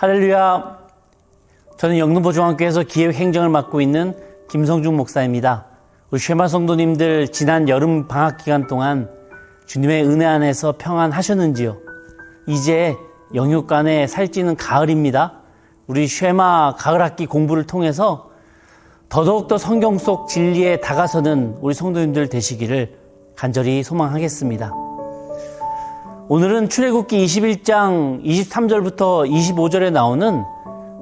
할렐루야. 저는 영등포 중학교에서 기획 행정을 맡고 있는 김성중 목사입니다. 우리 쉐마 성도님들 지난 여름 방학 기간 동안 주님의 은혜 안에서 평안하셨는지요? 이제 영육간에 살찌는 가을입니다. 우리 쉐마 가을 학기 공부를 통해서 더더욱더 성경 속 진리에 다가서는 우리 성도님들 되시기를 간절히 소망하겠습니다. 오늘은 출애굽기 21장 23절부터 25절에 나오는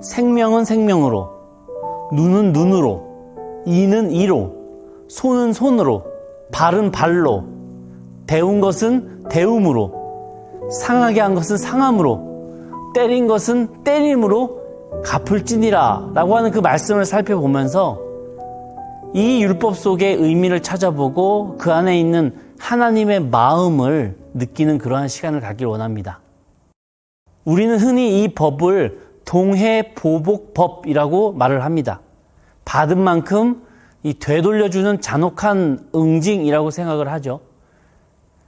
생명은 생명으로, 눈은 눈으로, 이는 이로, 손은 손으로, 발은 발로, 배운 것은 배움으로, 상하게 한 것은 상함으로, 때린 것은 때림으로 갚을지니라 라고 하는 그 말씀을 살펴보면서 이 율법 속의 의미를 찾아보고 그 안에 있는 하나님의 마음을 느끼는 그러한 시간을 갖길 원합니다. 우리는 흔히 이 법을 동해보복법이라고 말을 합니다. 받은 만큼 이 되돌려주는 잔혹한 응징이라고 생각을 하죠.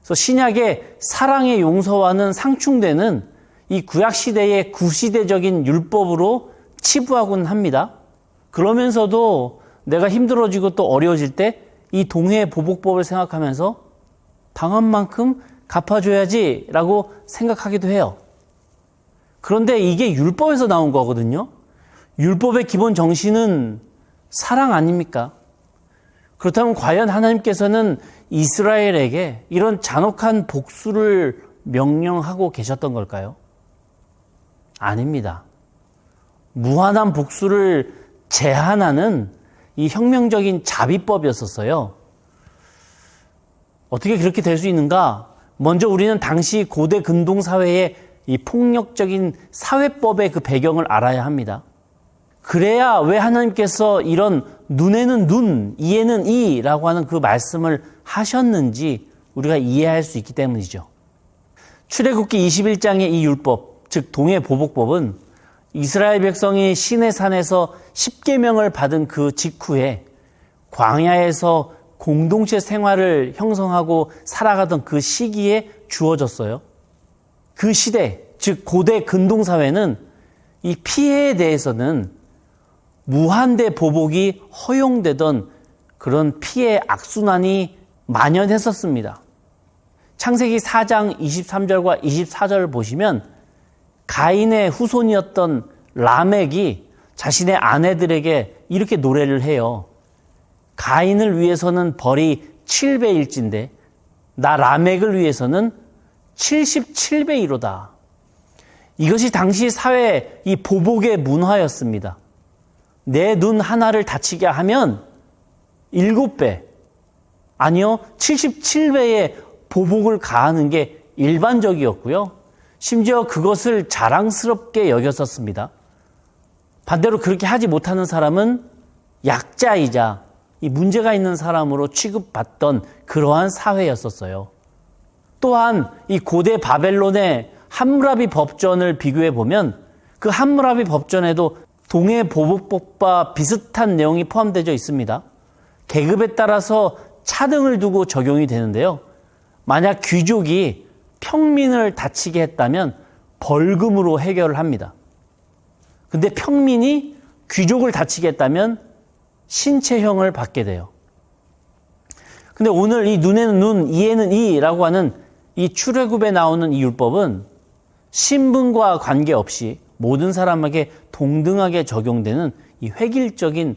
그래서 신약의 사랑의 용서와는 상충되는 이 구약시대의 구시대적인 율법으로 치부하곤 합니다. 그러면서도 내가 힘들어지고 또 어려워질 때 이 동해 보복법을 생각하면서 당한 만큼 갚아줘야지 라고 생각하기도 해요. 그런데 이게 율법에서 나온 거거든요. 율법의 기본 정신은 사랑 아닙니까? 그렇다면 과연 하나님께서는 이스라엘에게 이런 잔혹한 복수를 명령하고 계셨던 걸까요? 아닙니다. 무한한 복수를 제한하는 이 혁명적인 자비법이었었어요. 어떻게 그렇게 될 수 있는가? 먼저 우리는 당시 고대 근동 사회의 이 폭력적인 사회법의 그 배경을 알아야 합니다. 그래야 왜 하나님께서 이런 눈에는 눈, 이에는 이라고 하는 그 말씀을 하셨는지 우리가 이해할 수 있기 때문이죠. 출애굽기 21장의 이 율법, 즉 동해 보복법은 이스라엘 백성이 시내 산에서 10계명을 받은 그 직후에 광야에서 공동체 생활을 형성하고 살아가던 그 시기에 주어졌어요. 그 시대, 즉 고대 근동 사회는 이 피해에 대해서는 무한대 보복이 허용되던 그런 피해 악순환이 만연했었습니다. 창세기 4장 23절과 24절을 보시면 가인의 후손이었던 라멕이 자신의 아내들에게 이렇게 노래를 해요. 가인을 위해서는 벌이 7배일진데 나 라멕을 위해서는 77배이로다. 이것이 당시 사회 이 보복의 문화였습니다. 내 눈 하나를 다치게 하면 7배, 아니요, 77배의 보복을 가하는 게 일반적이었고요. 심지어 그것을 자랑스럽게 여겼었습니다. 반대로 그렇게 하지 못하는 사람은 약자이자 이 문제가 있는 사람으로 취급받던 그러한 사회였었어요. 또한 이 고대 바벨론의 함무라비 법전을 비교해 보면 그 함무라비 법전에도 동해 보복법과 비슷한 내용이 포함되어 있습니다. 계급에 따라서 차등을 두고 적용이 되는데요. 만약 귀족이 평민을 다치게 했다면 벌금으로 해결을 합니다. 근데 평민이 귀족을 다치게 했다면 신체형을 받게 돼요. 근데 오늘 이 눈에는 눈, 이에는 이라고 하는 이 출애굽에 나오는 이 율법은 신분과 관계없이 모든 사람에게 동등하게 적용되는 이 획일적인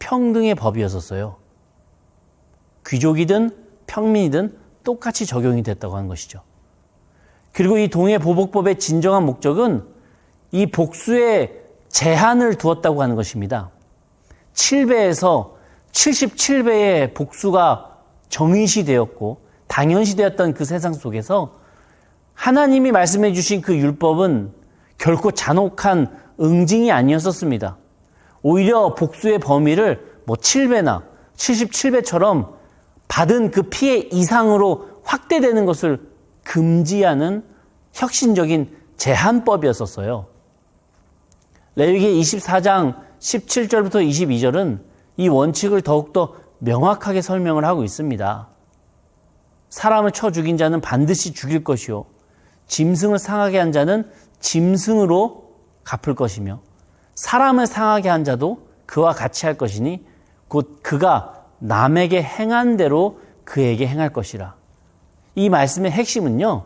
평등의 법이었었어요. 귀족이든 평민이든 똑같이 적용이 됐다고 하는 것이죠. 그리고 이 동해 보복법의 진정한 목적은 이 복수에 제한을 두었다고 하는 것입니다. 7배에서 77배의 복수가 정의시 되었고 당연시 되었던 그 세상 속에서 하나님이 말씀해 주신 그 율법은 결코 잔혹한 응징이 아니었었습니다. 오히려 복수의 범위를 뭐 7배나 77배처럼 받은 그 피해 이상으로 확대되는 것을 금지하는 혁신적인 제한법이었었어요. 레위기 24장 17절부터 22절은 이 원칙을 더욱더 명확하게 설명을 하고 있습니다. 사람을 쳐 죽인 자는 반드시 죽일 것이요. 짐승을 상하게 한 자는 짐승으로 갚을 것이며 사람을 상하게 한 자도 그와 같이 할 것이니 곧 그가 남에게 행한 대로 그에게 행할 것이라. 이 말씀의 핵심은요.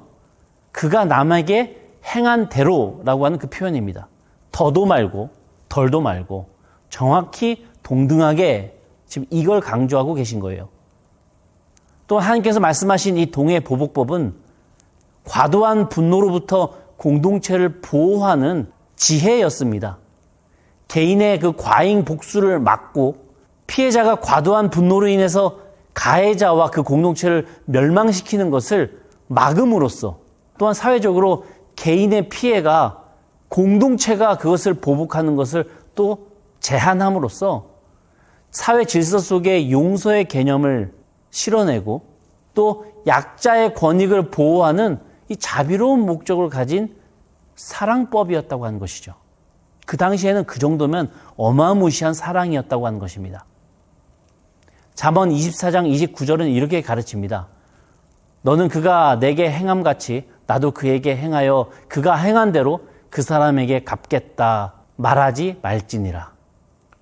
그가 남에게 행한 대로라고 하는 그 표현입니다. 더도 말고 덜도 말고 정확히 동등하게 지금 이걸 강조하고 계신 거예요. 또 하나님께서 말씀하신 이 동해 보복법은 과도한 분노로부터 공동체를 보호하는 지혜였습니다. 개인의 그 과잉 복수를 막고 피해자가 과도한 분노로 인해서 가해자와 그 공동체를 멸망시키는 것을 막음으로써 또한 사회적으로 개인의 피해가 공동체가 그것을 보복하는 것을 또 제한함으로써 사회 질서 속에 용서의 개념을 실어내고 또 약자의 권익을 보호하는 이 자비로운 목적을 가진 사랑법이었다고 하는 것이죠. 그 당시에는 그 정도면 어마무시한 사랑이었다고 하는 것입니다. 잠언 24장 29절은 이렇게 가르칩니다. 너는 그가 내게 행함 같이 나도 그에게 행하여 그가 행한 대로 그 사람에게 갚겠다 말하지 말지니라.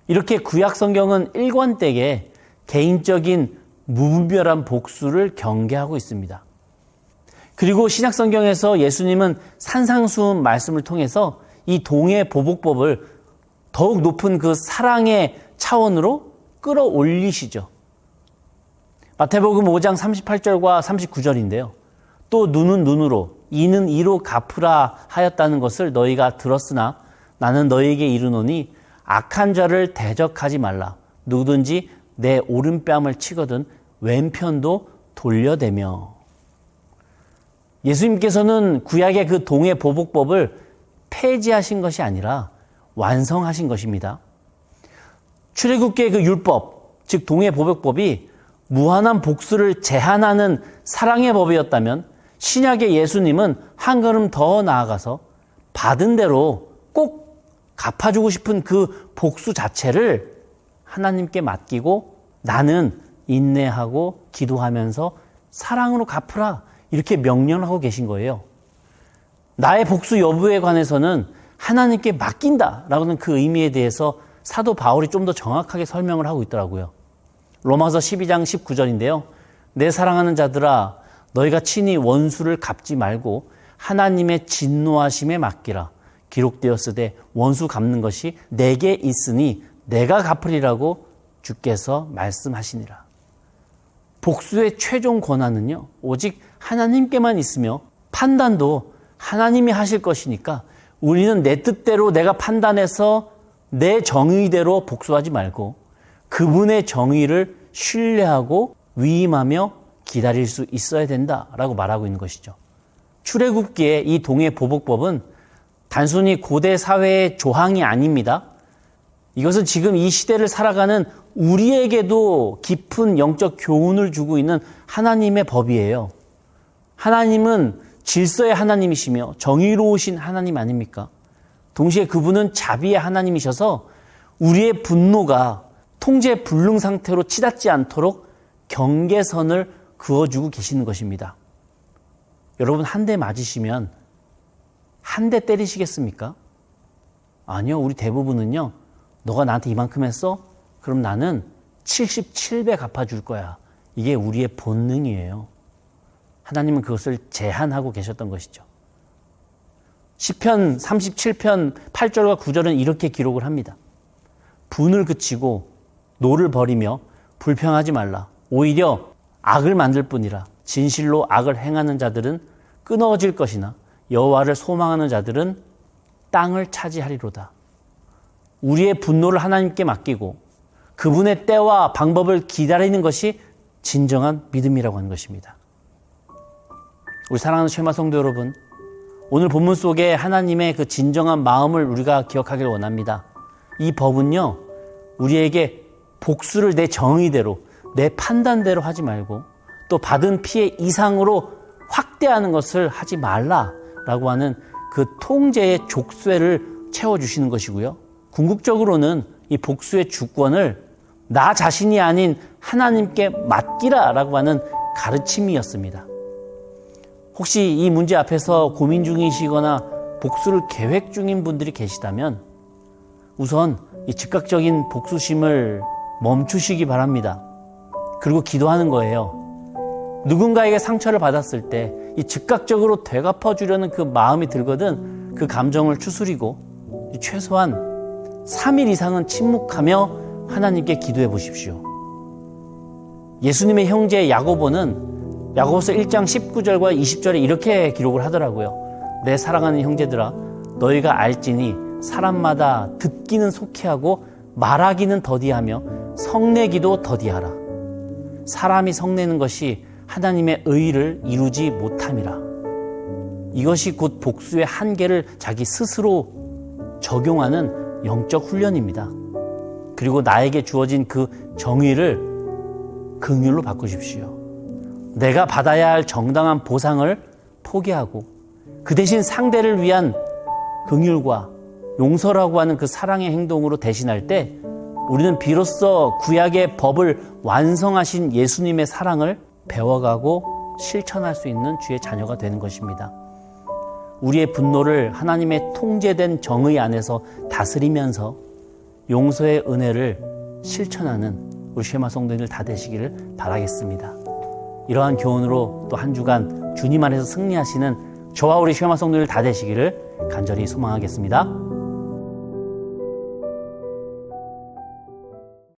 이렇게 구약 성경은 일관되게 개인적인 무분별한 복수를 경계하고 있습니다. 그리고 신약 성경에서 예수님은 산상수훈 말씀을 통해서 이 동해 보복법을 더욱 높은 그 사랑의 차원으로 끌어올리시죠. 마태복음 5장 38절과 39절인데요. 또 눈은 눈으로 이는 이로 갚으라 하였다는 것을 너희가 들었으나 나는 너희에게 이르노니 악한 자를 대적하지 말라. 누구든지 내 오른뺨을 치거든 왼편도 돌려대며. 예수님께서는 구약의 그 동해 보복법을 폐지하신 것이 아니라 완성하신 것입니다. 출애굽기의 그 율법, 즉 동해 보복법이 무한한 복수를 제한하는 사랑의 법이었다면 신약의 예수님은 한 걸음 더 나아가서 받은 대로 꼭 갚아주고 싶은 그 복수 자체를 하나님께 맡기고 나는 인내하고 기도하면서 사랑으로 갚으라 이렇게 명령하고 계신 거예요. 나의 복수 여부에 관해서는 하나님께 맡긴다라는 그 의미에 대해서 사도 바울이 좀 더 정확하게 설명을 하고 있더라고요. 로마서 12장 19절인데요. 내 사랑하는 자들아 너희가 친히 원수를 갚지 말고 하나님의 진노하심에 맡기라. 기록되었으되 원수 갚는 것이 내게 있으니 내가 갚으리라고 주께서 말씀하시니라. 복수의 최종 권한은요. 오직 하나님께만 있으며 판단도 하나님이 하실 것이니까 우리는 내 뜻대로 내가 판단해서 내 정의대로 복수하지 말고 그분의 정의를 신뢰하고 위임하며 기다릴 수 있어야 된다라고 말하고 있는 것이죠. 출애굽기의 이 동해 보복법은 단순히 고대 사회의 조항이 아닙니다. 이것은 지금 이 시대를 살아가는 우리에게도 깊은 영적 교훈을 주고 있는 하나님의 법이에요. 하나님은 질서의 하나님이시며 정의로우신 하나님 아닙니까? 동시에 그분은 자비의 하나님이셔서 우리의 분노가 통제 불능 상태로 치닫지 않도록 경계선을 그어주고 계시는 것입니다. 여러분, 한 대 맞으시면 한 대 때리시겠습니까? 아니요, 우리 대부분은요, 너가 나한테 이만큼 했어? 그럼 나는 77배 갚아줄 거야. 이게 우리의 본능이에요. 하나님은 그것을 제한하고 계셨던 것이죠. 10편 37편 8절과 9절은 이렇게 기록을 합니다. 분을 그치고 노를 버리며 불평하지 말라. 오히려 악을 만들 뿐이라. 진실로 악을 행하는 자들은 끊어질 것이나 여호와를 소망하는 자들은 땅을 차지하리로다. 우리의 분노를 하나님께 맡기고 그분의 때와 방법을 기다리는 것이 진정한 믿음이라고 하는 것입니다. 우리 사랑하는 쉐마 성도 여러분, 오늘 본문 속에 하나님의 그 진정한 마음을 우리가 기억하길 원합니다. 이 법은요, 우리에게 복수를 내 정의대로, 내 판단대로 하지 말고 또 받은 피해 이상으로 확대하는 것을 하지 말라라고 하는 그 통제의 족쇄를 채워주시는 것이고요. 궁극적으로는 이 복수의 주권을 나 자신이 아닌 하나님께 맡기라라고 하는 가르침이었습니다. 혹시 이 문제 앞에서 고민 중이시거나 복수를 계획 중인 분들이 계시다면 우선 이 즉각적인 복수심을 멈추시기 바랍니다. 그리고 기도하는 거예요. 누군가에게 상처를 받았을 때 이 즉각적으로 되갚아 주려는 그 마음이 들거든 그 감정을 추스리고 최소한 3일 이상은 침묵하며 하나님께 기도해 보십시오. 예수님의 형제 야고보는 야고보서 1장 19절과 20절에 이렇게 기록을 하더라고요. 내 사랑하는 형제들아 너희가 알지니 사람마다 듣기는 속히하고 말하기는 더디하며 성내기도 더디하라. 사람이 성내는 것이 하나님의 의를 이루지 못함이라. 이것이 곧 복수의 한계를 자기 스스로 적용하는 영적 훈련입니다. 그리고 나에게 주어진 그 정의를 긍휼로 바꾸십시오. 내가 받아야 할 정당한 보상을 포기하고 그 대신 상대를 위한 긍휼과 용서라고 하는 그 사랑의 행동으로 대신할 때 우리는 비로소 구약의 법을 완성하신 예수님의 사랑을 배워가고 실천할 수 있는 주의 자녀가 되는 것입니다. 우리의 분노를 하나님의 통제된 정의 안에서 다스리면서 용서의 은혜를 실천하는 우리 쉐마 성도님들 다 되시기를 바라겠습니다. 이러한 교훈으로 또 한 주간 주님 안에서 승리하시는 저와 우리 쉐마 성도님들 다 되시기를 간절히 소망하겠습니다.